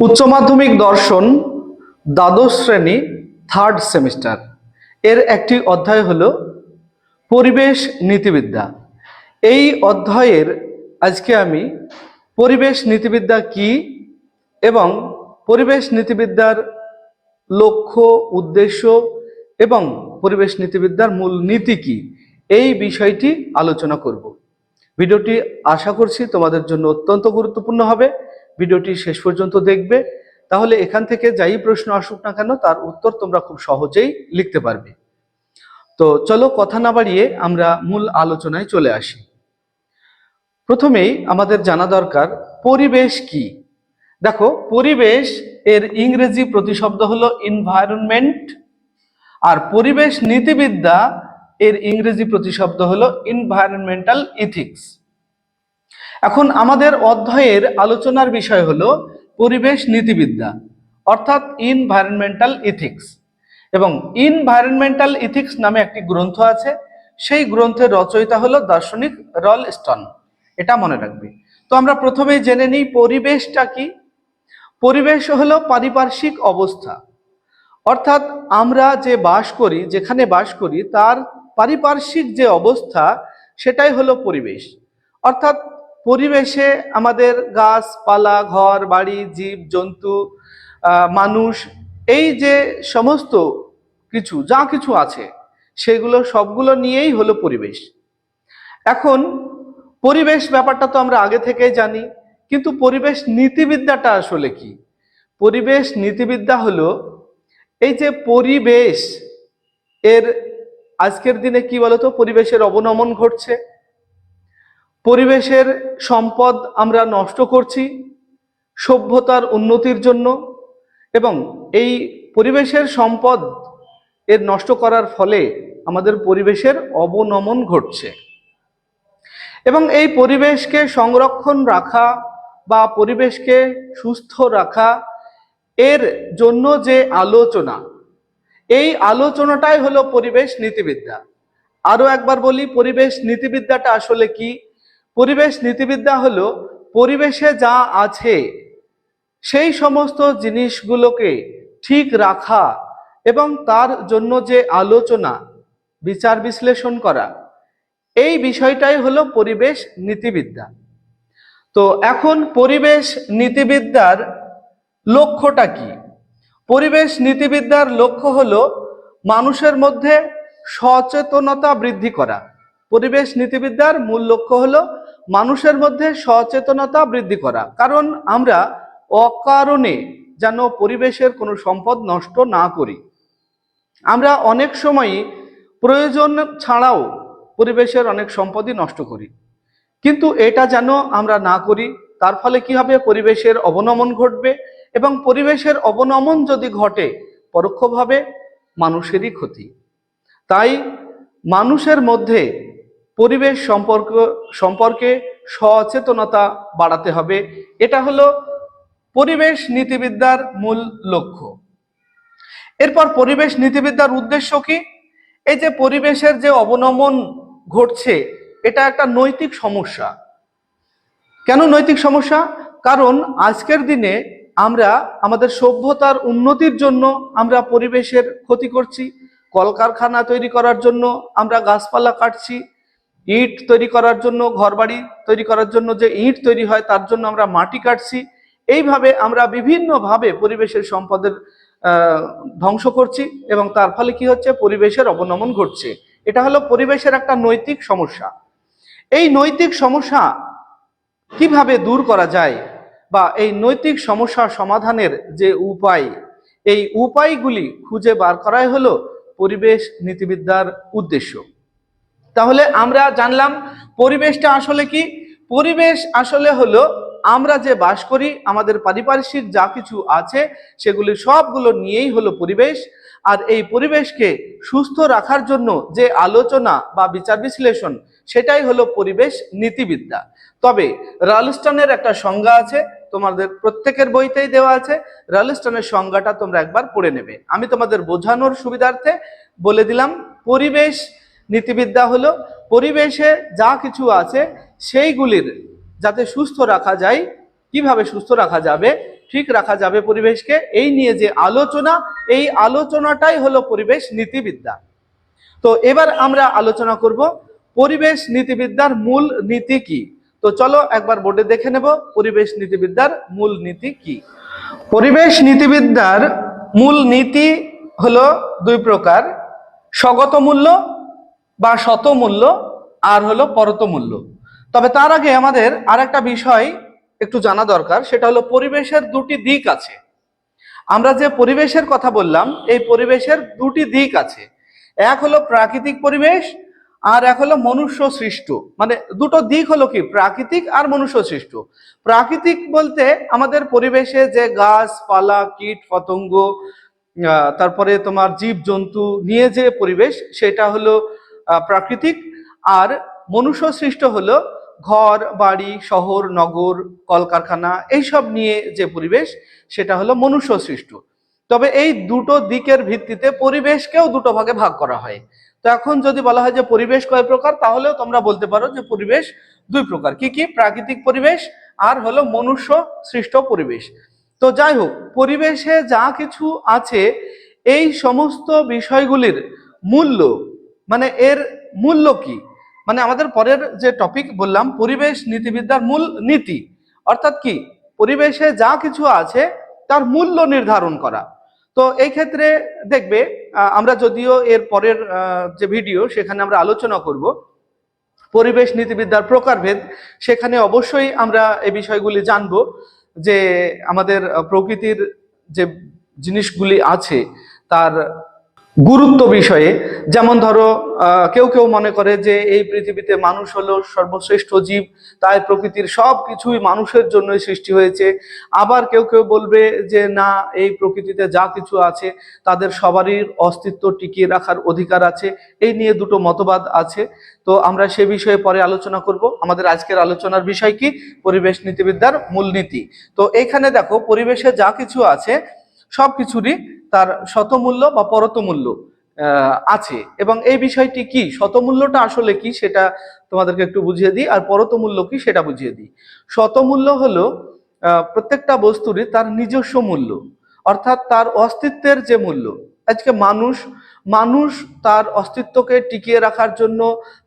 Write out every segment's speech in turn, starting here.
উচ্চ মাধ্যমিক দর্শন দ্বাদশ শ্রেণি থার্ড সেমিস্টার এর একটি অধ্যায় হলো পরিবেশ নীতিবিদ্যা। এই অধ্যায়ের আজকে আমি পরিবেশ নীতিবিদ্যা কি এবং পরিবেশ নীতিবিদ্যার লক্ষ্য, উদ্দেশ্য এবং পরিবেশ নীতিবিদ্যার মূল নীতি কি এই বিষয়টি আলোচনা করব। ভিডিওটি আশা করছি তোমাদের জন্য অত্যন্ত গুরুত্বপূর্ণ হবে। ভিডিওটি শেষ পর্যন্ত দেখবে। তাহলে এখান থেকে যাই প্রশ্ন আসুক না কেন, তার উত্তর তোমরা খুব সহজেই লিখতে পারবে। তো চলো কথা না বাড়িয়ে আমরা মূল আলোচনায় চলে আসি। প্রথমেই আমাদের জানা দরকার, পরিবেশ কি? দেখো, পরিবেশ এর ইংরেজি প্রতিশব্দ হলো এনভায়রনমেন্ট আর পরিবেশ নীতিবিদ্যা এর ইংরেজি প্রতিশব্দ হলো এনভায়রনমেন্টাল ইথিক্স এখন আমাদের অধ্যায়ের আলোচনার বিষয় হলো পরিবেশ নীতিবিদ্যা, অর্থাৎ ইনভায়রনমেন্টাল ইথিক্স এবং ইনভায়রনমেন্টাল ইথিক্স নামে একটি গ্রন্থ আছে, সেই গ্রন্থের রচয়িতা হলো দার্শনিক রল স্টন এটা মনে রাখবে। তো আমরা প্রথমেই জেনে নিই পরিবেশটা কি। পরিবেশ হলো পারিপার্শ্বিক অবস্থা। অর্থাৎ আমরা যে বাস করি, যেখানে বাস করি, তার পারিপার্শ্বিক যে অবস্থা, সেটাই হলো পরিবেশ। অর্থাৎ পরিবেশে আমাদের গাছপালা, ঘর, বাড়ি, জীব, জন্তু মানুষ, এই যে সমস্ত কিছু, যা কিছু আছে, সেগুলো সবগুলো নিয়েই হলো পরিবেশ। এখন পরিবেশ ব্যাপারটা তো আমরা আগে থেকেই জানি, কিন্তু পরিবেশ নীতিবিদ্যাটা আসলে কি? পরিবেশ নীতিবিদ্যা হলো এই যে পরিবেশ, এর আজকের দিনে কি বলতো? পরিবেশের অবনমন ঘটছে। পরিবেশের সম্পদ আমরা নষ্ট করছি, সভ্যতার উন্নতির জন্য, এবং এই পরিবেশের সম্পদ এর নষ্ট করার ফলে আমাদের পরিবেশের অবনমন ঘটছে। এবং এই পরিবেশকে সংরক্ষণ রাখা বা পরিবেশকে সুস্থ রাখা এর জন্য যে আলোচনা, এই আলোচনাটাই হলো পরিবেশ নীতিবিদ্যা। আরও একবার বলি, পরিবেশ নীতিবিদ্যাটা আসলে কি? পরিবেশ নীতিবিদ্যা হলো পরিবেশে যা আছে, সেই সমস্ত জিনিসগুলোকে ঠিক রাখা এবং তার জন্য যে আলোচনা, বিচার বিশ্লেষণ করা, এই বিষয়টাই হলো পরিবেশ নীতিবিদ্যা। তো এখন পরিবেশ নীতিবিদ্যার লক্ষ্যটা কি? পরিবেশ নীতিবিদ্যার লক্ষ্য হলো মানুষের মধ্যে সচেতনতা বৃদ্ধি করা। পরিবেশ নীতিবিদ্যার মূল লক্ষ্য হলো মানুষের মধ্যে সচেতনতা বৃদ্ধি করা। কারণ আমরা অকারণে যেন পরিবেশের কোনো সম্পদ নষ্ট না করি। আমরা অনেক সময়ই প্রয়োজন ছাড়াও পরিবেশের অনেক সম্পদই নষ্ট করি। কিন্তু এটা যেন আমরা না করি, তার ফলে কি হবে? পরিবেশের অবনমন ঘটবে এবং পরিবেশের অবনমন যদি ঘটে, পরোক্ষভাবে মানুষেরই ক্ষতি। তাই মানুষের মধ্যে পরিবেশ সম্পর্ক, সম্পর্কে সচেতনতা বাড়াতে হবে। এটা হলো পরিবেশ নীতিবিদ্যার মূল লক্ষ্য। এরপর পরিবেশ নীতিবিদ্যার উদ্দেশ্য কি? এই যে পরিবেশের যে অবনমন ঘটছে, এটা একটা নৈতিক সমস্যা। কেন নৈতিক সমস্যা? কারণ আজকের দিনে আমরা আমাদের সভ্যতার উন্নতির জন্য আমরা পরিবেশের ক্ষতি করছি, কলকারখানা তৈরি করার জন্য আমরা গাছপালা কাটছি ইট তৈরি করার জন্য, ঘরবাড়ি তৈরি করার জন্য যে ইট তৈরি হয়, তার জন্য আমরা মাটি কাটছি। এইভাবে আমরা বিভিন্নভাবে পরিবেশের সম্পদের ধ্বংস করছি এবং তার ফলে কি হচ্ছে? পরিবেশের অবনমন ঘটছে। এটা হলো পরিবেশের একটা নৈতিক সমস্যা। এই নৈতিক সমস্যা কীভাবে দূর করা যায় বা এই নৈতিক সমস্যা সমাধানের যে উপায়, এই উপায়গুলি খুঁজে বার করাই হলো পরিবেশ নীতিবিদ্যার উদ্দেশ্য। তাহলে আমরা জানলাম পরিবেশটা আসলে কি? পরিবেশ আসলে হলো আমরা যে বাস করি, আমাদের পারিপার্শ্বিক যা কিছু আছে সেগুলি সবগুলো নিয়েই হলো পরিবেশ। আর এই পরিবেশকে সুস্থ রাখার জন্য যে আলোচনা বা বিচার বিশ্লেষণ, সেটাই হলো পরিবেশ নীতিবিদ্যা। তবে রালস্টনের একটা সংজ্ঞা আছে, তোমাদের প্রত্যেকের বইতেই দেওয়া আছে। রালস্টনের সংজ্ঞাটা তোমরা একবার পড়ে নেবে। আমি তোমাদের বোঝানোর সুবিধার্থে বলে দিলাম, পরিবেশ নীতিবিদ্যা হলো পরিবেশে যা কিছু আছে সেইগুলির যাতে সুস্থ রাখা যায়, কীভাবে সুস্থ রাখা যাবে, ঠিক রাখা যাবে পরিবেশকে, এই নিয়ে যে আলোচনা, এই আলোচনাটাই হলো পরিবেশ নীতিবিদ্যা। তো এবার আমরা আলোচনা করব পরিবেশ নীতিবিদ্যার মূল নীতি কি? তো চলো একবার বোর্ডে দেখে নেব পরিবেশ নীতিবিদ্যার মূল নীতি কি। পরিবেশ নীতিবিদ্যার মূল নীতি হলো দুই প্রকার, স্বগত মূল্য বা শত মূল্য আর হলো পরত মূল্য তবে তার আগে আমাদের আর একটা বিষয় একটু জানা দরকার, সেটা হলো পরিবেশের দুটি দিক আছে। আমরা যে পরিবেশের কথা বললাম, এই পরিবেশের দুটি দিক আছে। এক হলো প্রাকৃতিক পরিবেশ, আর এক হলো মনুষ্য সৃষ্ট। মানে দুটো দিক হলো কি? প্রাকৃতিক আর মনুষ্য সৃষ্ট। প্রাকৃতিক বলতে আমাদের পরিবেশে যে গাছপালা কীট, পতঙ্গ তারপরে তোমার জীব জন্তু নিয়ে যে পরিবেশ, সেটা হলো প্রাকৃতিক। আর মনুষ্য সৃষ্ট হলো ঘর, বাড়ি, শহর, নগর, কলকারখানা, এইসব নিয়ে যে পরিবেশ, সেটা হলো মনুষ্য সৃষ্ট তবে এই দুটো দিকের ভিত্তিতে পরিবেশকেও দুটো ভাগে ভাগ করা হয়। তো এখন যদি বলা হয় যে পরিবেশ কয় প্রকার, তাহলেও তোমরা বলতে পারো যে পরিবেশ দুই প্রকার। কি কি? প্রাকৃতিক পরিবেশ আর হলো মনুষ্য সৃষ্ট পরিবেশ। তো যাই হোক, পরিবেশে যা কিছু আছে, এই সমস্ত বিষয়গুলির মূল্য মানে এর মূল্য কি? মানে আমাদের পরের যে টপিক বললাম, পরিবেশ নীতিবিদ্যার মূল নীতি। অর্থাৎ কি? পরিবেশে যা কিছু আছে, তার মূল্য নির্ধারণ করা। তো এই ক্ষেত্রে দেখবে আমরা যদিও এর পরের যে ভিডিও সেখানে আমরা আলোচনা করব। পরিবেশ নীতিবিদ্যার প্রকারভেদ, সেখানে অবশ্যই আমরা এই বিষয়গুলি জানব যে আমাদের প্রকৃতির যে জিনিসগুলি আছে, তার গুরুত্ব বিষয়ে, যেমন ধরো কেউ কেউ মনে করে যে এই পৃথিবীতে মানুষ হলো সর্বশ্রেষ্ঠ জীব, তাই প্রকৃতির সব কিছুই মানুষের জন্যই সৃষ্টি হয়েছে। আবার কেউ কেউ বলবে যে, না, এই প্রকৃতিতে যা কিছু আছে, তাদের সবারই অস্তিত্ব টিকিয়ে রাখার অধিকার আছে। এই নিয়ে দুটো মতবাদ আছে। তো আমরা সে বিষয়ে পরে আলোচনা করব। আমাদের আজকের আলোচনার বিষয় কি? পরিবেশ নীতিবিদ্যার মূলনীতি। তো এখানে দেখো, পরিবেশে যা কিছু আছে সব কিছুরই তার শতমূল্য বা পরতমূল্য আছে। এবং এই বিষয়টি কি? শতমূল্যটা আসলে কি সেটা তোমাদেরকে একটু বুঝিয়ে দিই, আর পরতমূল্য কি সেটা বুঝিয়ে দিই। শতমূল্য হলো প্রত্যেকটা বস্তুরই তার নিজস্ব মূল্য, অর্থাৎ তার অস্তিত্বের যে মূল্য আজকে মানুষ মানুষ তার অস্তিত্বকে টিকিয়ে রাখার জন্য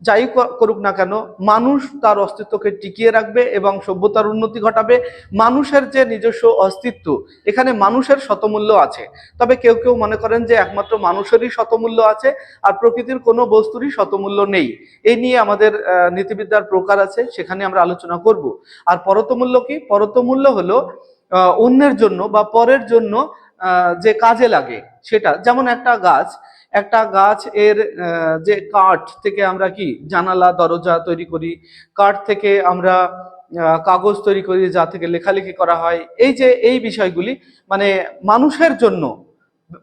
যাই করুক না কেন, মানুষ তার অস্তিত্বকে টিকিয়ে রাখবে এবং সভ্যতার উন্নতি ঘটাবে। মানুষের যে নিজস্ব অস্তিত্ব, এখানে মানুষের শতমূল্য আছে। তবে কেউ কেউ মনে করেন যে একমাত্র মানুষেরই শতমূল্য আছে আর প্রকৃতির কোনো বস্তুরই শতমূল্য নেই। এই নিয়ে আমাদের নীতিবিদ্যার প্রকার আছে, সেখানে আমরা আলোচনা করব। আর পরতমূল্য কি? পরতমূল্য হলো অন্যের জন্য বা পরের জন্য যে কাজে লাগে সেটা। যেমন একটা গাছ একটা গাছ এর যে কাঠ থেকে আমরা কি জানালা, দরজা তৈরি করি, কাঠ থেকে আমরা কাগজ তৈরি করি যা থেকে লেখালেখি করা হয়। এই যে, এই বিষয়গুলি মানে মানুষের জন্য,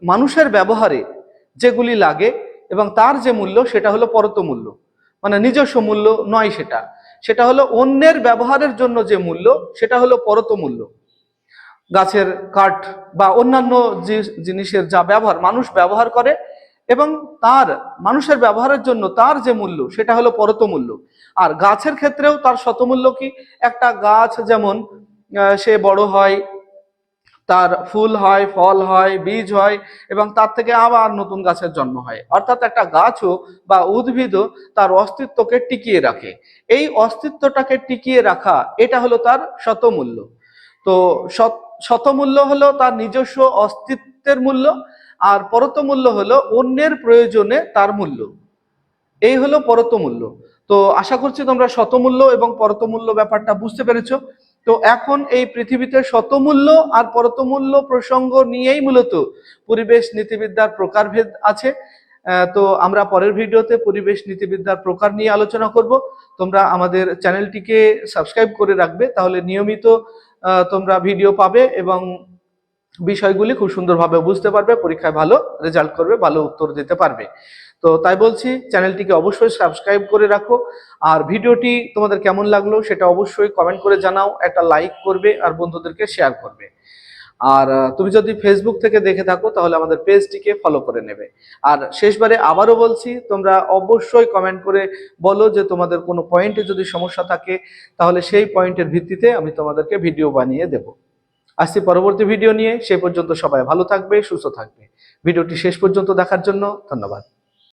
মানুষের ব্যবহারে যেগুলি লাগে এবং তার যে মূল্য, সেটা হলো পরত মূল্য। মানে নিজস্ব মূল্য নয় সেটা। সেটা হলো অন্যের ব্যবহারের জন্য যে মূল্য, সেটা হলো পরত মূল্য। গাছের কাঠ বা অন্যান্য যে জিনিসের যা ব্যবহার, মানুষ ব্যবহার করে এবং তার, মানুষের ব্যবহারের জন্য তার যে মূল্য, সেটা হলো পরত মূল্য আর গাছের ক্ষেত্রেও তার শতমূল্য কি? একটা গাছ যেমন সে বড় হয়, তার ফুল হয়, ফল হয়, বীজ হয় এবং তার থেকে আবার নতুন গাছের জন্ম হয়। অর্থাৎ একটা গাছও বা উদ্ভিদও তার অস্তিত্বকে টিকিয়ে রাখে। এই অস্তিত্বটাকে টিকিয়ে রাখা, এটা হলো তার শতমূল্য। তো শত- শতমূল্য হলো তার নিজস্ব অস্তিত্বের মূল্য, আর পরতমূল্য হলো অন্যের প্রয়োজনে তার মূল্য। এই হলো পরতমূল্য। তো আশা করছি তোমরা শতমূল্য এবং পরতমূল্য ব্যাপারটা বুঝতে পেরেছ। তো এখন এই পৃথিবীতে শতমূল্য আর পরতমূল্য প্রসঙ্গ নিয়েই মূলত পরিবেশ নীতিবিদ্যার প্রকারভেদ আছে। তো আমরা পরের ভিডিওতে পরিবেশ নীতিবিদ্যার প্রকার নিয়ে আলোচনা করব। তোমরা আমাদের চ্যানেলটিকে সাবস্ক্রাইব করে রাখবে, তাহলে নিয়মিত তোমরা ভিডিও পাবে এবং বিষয়গুলি খুব সুন্দরভাবে বুঝতে পারবে, পরীক্ষায় ভালো রেজাল্ট করবে, ভালো উত্তর দিতে পারবে। তো তাই বলছি, চ্যানেলটিকে অবশ্যই সাবস্ক্রাইব করে রাখো। আর ভিডিওটি তোমাদের কেমন লাগল সেটা অবশ্যই কমেন্ট করে জানাও, একটা লাইক করবে আর বন্ধুদেরকে শেয়ার করবে। আর তুমি যদি ফেসবুক থেকে দেখে থাকো, তাহলে আমাদের পেজটিকে ফলো করে নেবে। আর শেষবারে আবারও বলছি, তোমরা অবশ্যই কমেন্ট করে বলো যে তোমাদের কোনো পয়েন্টে যদি সমস্যা থাকে, তাহলে সেই পয়েন্টের ভিত্তিতে আমি তোমাদেরকে ভিডিও বানিয়ে দেব। আসছি পরবর্তী ভিডিও নিয়ে। সে পর্যন্ত সবাই ভালো থাকবে, সুস্থ থাকবে। ভিডিওটি শেষ পর্যন্ত দেখার জন্য ধন্যবাদ।